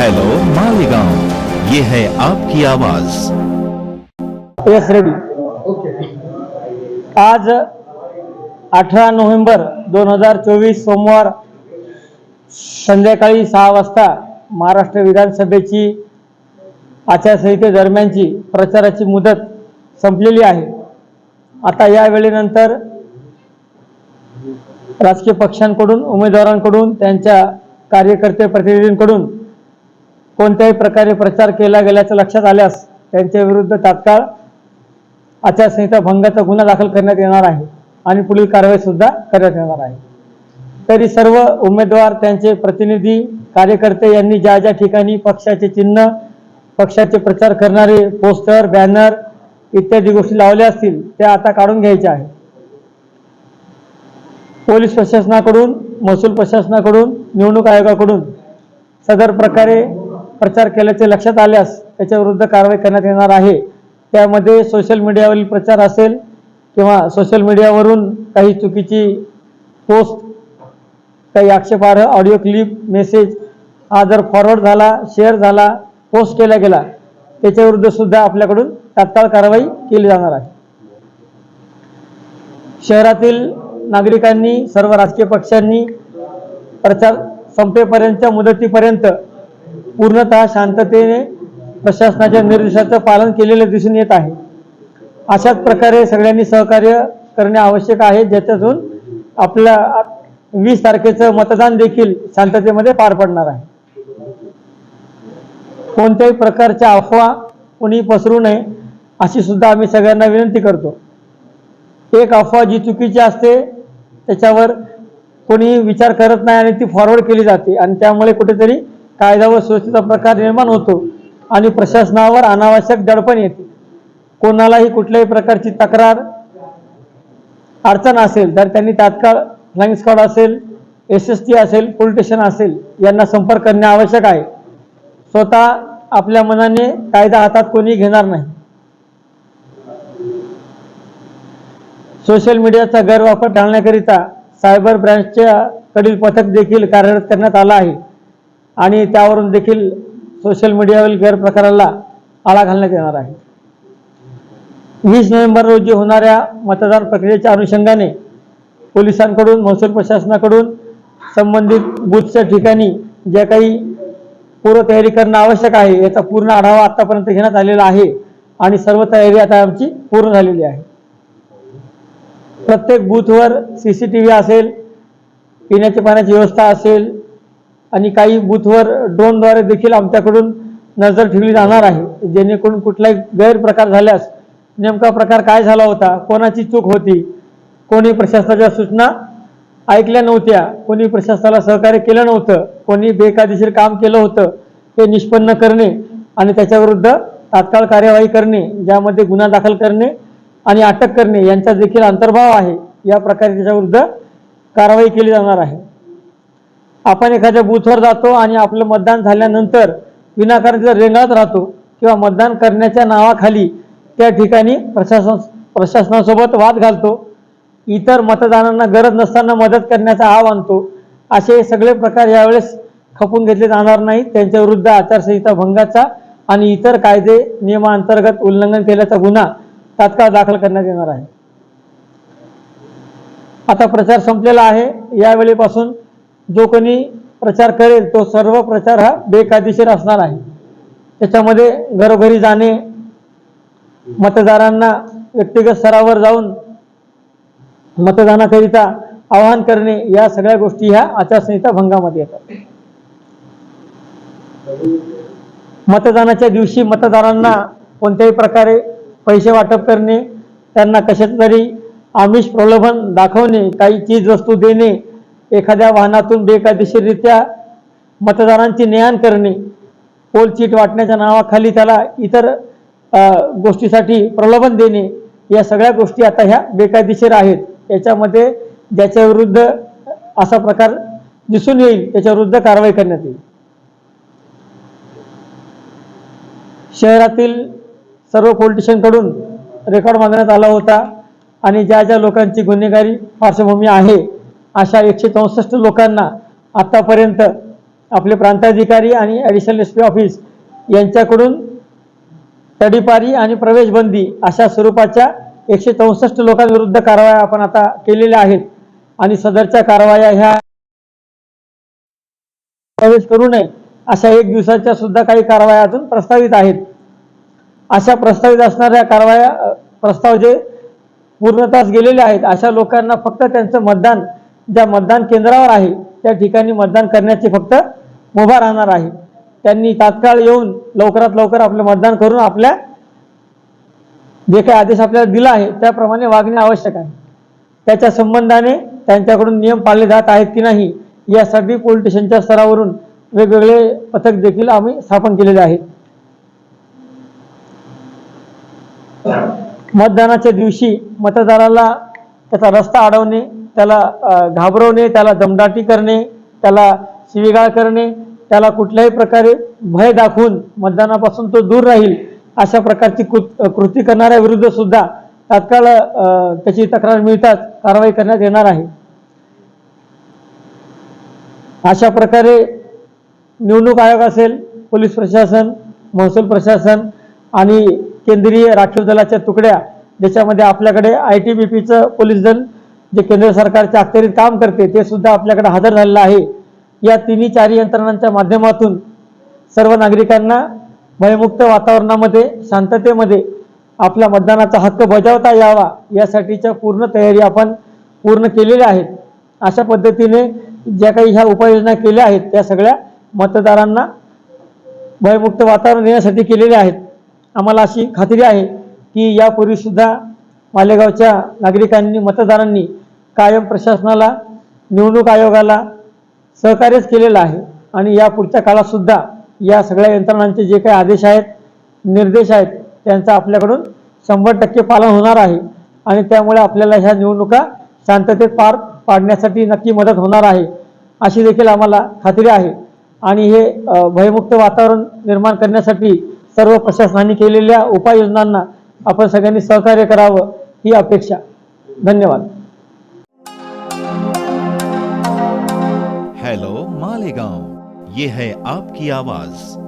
Hello Malegaon. ये है आपकी आवाज। रेडी। आज अठरा नोव्हेंबर दोन हजार चोवीस सोमवार संध्याकाळी सहा वाजता महाराष्ट्र विधानसभेची आचारसंहितेदरम्यानची प्रचाराची मुदत संपलेली आहे. आता या वेळेनंतर राजकीय पक्षांकडून उमेदवारांकडून त्यांच्या कार्यकर्ते प्रतिनिधींकडून कोणत्याही प्रकारे प्रचार केला गेल्याचं लक्षात आल्यास त्यांच्या विरुद्ध तात्काळ आचारसंहिता भंगाचा गुन्हा दाखल करण्यात येणार आहे आणि पुढील कारवाई सुद्धा करण्यात येणार आहे. तरी सर्व उमेदवार त्यांचे प्रतिनिधी कार्यकर्ते यांनी ज्या ज्या ठिकाणी पक्षाचे चिन्ह पक्षाचे प्रचार करणारे पोस्टर बॅनर इत्यादी गोष्टी लावल्या असतील त्या आता काढून घ्यायच्या आहे पोलीस प्रशासनाकडून महसूल प्रशासनाकडून निवडणूक आयोगाकडून सदर प्रकारे प्रचार केल्याचे लक्षात आल्यास त्याच्याविरुद्ध कारवाई करण्यात येणार आहे. त्यामध्ये सोशल मीडियावरील प्रचार असेल किंवा सोशल मीडियावरून काही चुकीची पोस्ट काही आक्षेपार्ह ऑडिओ क्लिप मेसेज हा जर फॉरवर्ड झाला शेअर झाला पोस्ट केला गेला त्याच्याविरुद्ध सुद्धा आपल्याकडून तात्काळ कारवाई केली जाणार आहे. शहरातील नागरिकांनी सर्व राजकीय पक्षांनी प्रचार संपेपर्यंतच्या मुदतीपर्यंत पूर्णतः शांततेने प्रशासनाच्या निर्देशाचं पालन केलेलं दिसून येत आहे. अशाच प्रकारे सगळ्यांनी सहकार्य करणे आवश्यक आहे ज्याच्यातून आपल्या वीस तारखेचं मतदान देखील शांततेमध्ये पार पडणार आहे. कोणत्याही प्रकारच्या अफवा कोणी पसरू नये अशी सुद्धा आम्ही सगळ्यांना विनंती करतो. एक अफवा जी चुकीची असते त्याच्यावर कोणी विचार करत नाही आणि ती फॉरवर्ड केली जाते. आणि त्यामुळे कुठेतरी कायदा व सुरक्षेचा प्रकार निर्माण होतो आणि प्रशासनावर अनावश्यक दडपण येते. कोणालाही कुठल्याही प्रकारची तक्रार अडचण असेल तर त्यांनी तात्काळ फ्लाइंग स्क्वॉड असेल एस एस टी असेल पोलीस स्टेशन असेल यांना संपर्क करणे आवश्यक आहे. स्वतः आपल्या मनाने कायदा हातात कोणी घेणार नाही. सोशल मीडियाचा गैरवापर टाळण्याकरिता सायबर ब्रँचच्या कडील पथक देखील कार्यरत करण्यात आलं आहे. आणि त्यावरून देखील सोशल मीडियावरील गैरप्रकाराला आळा घालण्यात येणार आहे. वीस नोव्हेंबर रोजी होणाऱ्या मतदान प्रक्रियेच्या अनुषंगाने पोलिसांकडून महसूल प्रशासनाकडून संबंधित बूथच्या ठिकाणी ज्या काही पूर्वतयारी करणं आवश्यक आहे याचा पूर्ण आढावा आतापर्यंत घेण्यात आलेला आहे आणि सर्व तयारी आता आमची पूर्ण झालेली आहे. प्रत्येक बूथवर सी सी टी व्ही असेल पिण्याच्या पाण्याची व्यवस्था असेल आणि काही बूथवर ड्रोनद्वारे देखील आमच्याकडून नजर ठेवली जाणार आहे. जेणेकरून कुठलाही गैरप्रकार झाल्यास नेमका प्रकार काय झाला होता कोणाची चूक होती कोणी प्रशासनाच्या सूचना ऐकल्या नव्हत्या कोणी प्रशासनाला सहकार्य केलं नव्हतं कोणी बेकायदेशीर काम केलं होतं ते निष्पन्न करणे आणि त्याच्याविरुद्ध तात्काळ कार्यवाही करणे ज्यामध्ये गुन्हा दाखल करणे आणि अटक करणे यांचा देखील अंतर्भाव आहे. या प्रकारे त्याच्याविरुद्ध कारवाई केली जाणार आहे. आपण एखाद्या बूथवर जातो आणि आपलं मतदान झाल्यानंतर विनाकारण जर रेंगाळत राहतो किंवा मतदान करण्याच्या नावाखाली त्या ठिकाणी प्रशासन प्रशासनासोबत वाद घालतो. इतर मतदारांना गरज नसताना मदत करण्याचा आव आणतो असे सगळे प्रकार यावेळेस खपून घेतले जाणार नाही त्यांच्या विरुद्ध आचारसंहिता भंगाचा आणि इतर कायदे नियमांतर्गत उल्लंघन केल्याचा गुन्हा तात्काळ दाखल करण्यात येणार आहे. आता प्रचार संपलेला आहे. यावेळेपासून जो कोणी प्रचार करेल तो सर्व प्रचार हा बेकायदेशीर असणार आहे. त्याच्यामध्ये घरोघरी जाणे मतदारांना व्यक्तिगत स्तरावर जाऊन मतदानाकरिता आवाहन करणे या सगळ्या गोष्टी ह्या आचारसंहिता भंगामध्ये येतात. मतदानाच्या दिवशी मतदारांना कोणत्याही प्रकारे पैसे वाटप करणे त्यांना कशा तरी आमिष प्रलोभन दाखवणे काही चीज वस्तू देणे एखाद्या वाहनातून बेकायदेशीररित्या मतदारांची नेहाण करणे पोल चीट वाटण्याच्या नावाखाली त्याला इतर गोष्टीसाठी प्रलोभन देणे या सगळ्या गोष्टी आता ह्या बेकायदेशीर आहेत. याच्यामध्ये ज्याच्या विरुद्ध असा प्रकार दिसून येईल त्याच्याविरुद्ध कारवाई करण्यात येईल. शहरातील सर्व पोलीस रेकॉर्ड मागण्यात आला होता आणि ज्या ज्या लोकांची गुन्हेगारी पार्श्वभूमी आहे अशा एकशे चौसष्ट लोकांना आतापर्यंत आपले प्रांताधिकारी आणि ॲडिशनल एस पी ऑफिस यांच्याकडून तडीपारी आणि प्रवेशबंदी अशा स्वरूपाच्या एकशे चौसष्ट लोकांविरुद्ध कारवाया आपण आता केलेल्या आहेत. आणि सदरच्या कारवाया ह्या प्रवेश करू नये अशा एक दिवसाच्या सुद्धा काही कारवाया अजून प्रस्तावित आहेत. अशा प्रस्तावित असणाऱ्या कारवाया प्रस्ताव जे पूर्णतास गेलेले आहेत अशा लोकांना फक्त त्यांचं मतदान ज्या मतदान केंद्रावर आहे त्या ठिकाणी मतदान करण्याची फक्त मुभा राहणार आहे. त्यांनी तात्काळ येऊन लवकरात लवकर आपलं मतदान करून आपल्या जे काही आदेश आपल्याला दिला आहे त्याप्रमाणे वागणे आवश्यक आहे. त्याच्या संबंधाने त्यांच्याकडून नियम पाळले जात आहेत की नाही यासाठी पोलीस स्टेशनच्या स्तरावरून वेगवेगळे पथक देखील आम्ही स्थापन केलेले आहेत. मतदानाच्या दिवशी मतदाराला त्याचा रस्ता अडवणे त्याला घाबरवणे त्याला दमदाटी करणे त्याला शिवीगाळ करणे त्याला कुठल्याही प्रकारे भय दाखवून मतदानापासून तो दूर राहील अशा प्रकारची कृत कृती करणाऱ्या विरुद्ध सुद्धा तात्काळ त्याची तक्रार मिळताच कारवाई करण्यात येणार आहे. अशा प्रकारे निवडणूक आयोग असेल पोलीस प्रशासन महसूल प्रशासन आणि केंद्रीय राखीव दलाच्या तुकड्या ज्याच्यामध्ये आपल्याकडे आय टी बी पीचं पोलीस दल जे केंद्र सरकारच्या अखत्यारीत काम करते ते सुद्धा आपल्याकडे हजर झालेलं आहे. या तिन्ही चारही यंत्रणांच्या माध्यमातून सर्व नागरिकांना भयमुक्त वातावरणामध्ये शांततेमध्ये आपला मतदानाचा हक्क बजावता यावा यासाठीच्या पूर्ण तयारी आपण पूर्ण केलेल्या आहेत. अशा पद्धतीने ज्या काही ह्या उपाययोजना केल्या आहेत त्या सगळ्या मतदारांना भयमुक्त वातावरण देण्यासाठी केलेले आहेत. आम्हाला अशी खात्री आहे की यापूर्वीसुद्धा मालेगावच्या नागरिकांनी मतदारांनी कायम प्रशासनाला निवडणूक आयोगाला सहकार्यच केलेलं आहे. आणि या पुढच्या काळातसुद्धा या सगळ्या यंत्रणांचे जे काही आदेश आहेत निर्देश आहेत त्यांचं आपल्याकडून शंभर टक्के पालन होणार आहे. आणि त्यामुळे आपल्याला ह्या निवडणुका शांततेत पार पाडण्यासाठी नक्की मदत होणार आहे अशी देखील आम्हाला खात्री आहे. आणि हे भयमुक्त वातावरण निर्माण करण्यासाठी सर्व प्रशासनाने केलेल्या उपाययोजनांना आपण सगळ्यांनी सहकार्य करावं ही अपेक्षा. धन्यवाद. मालेगांव ये है आपकी आवाज।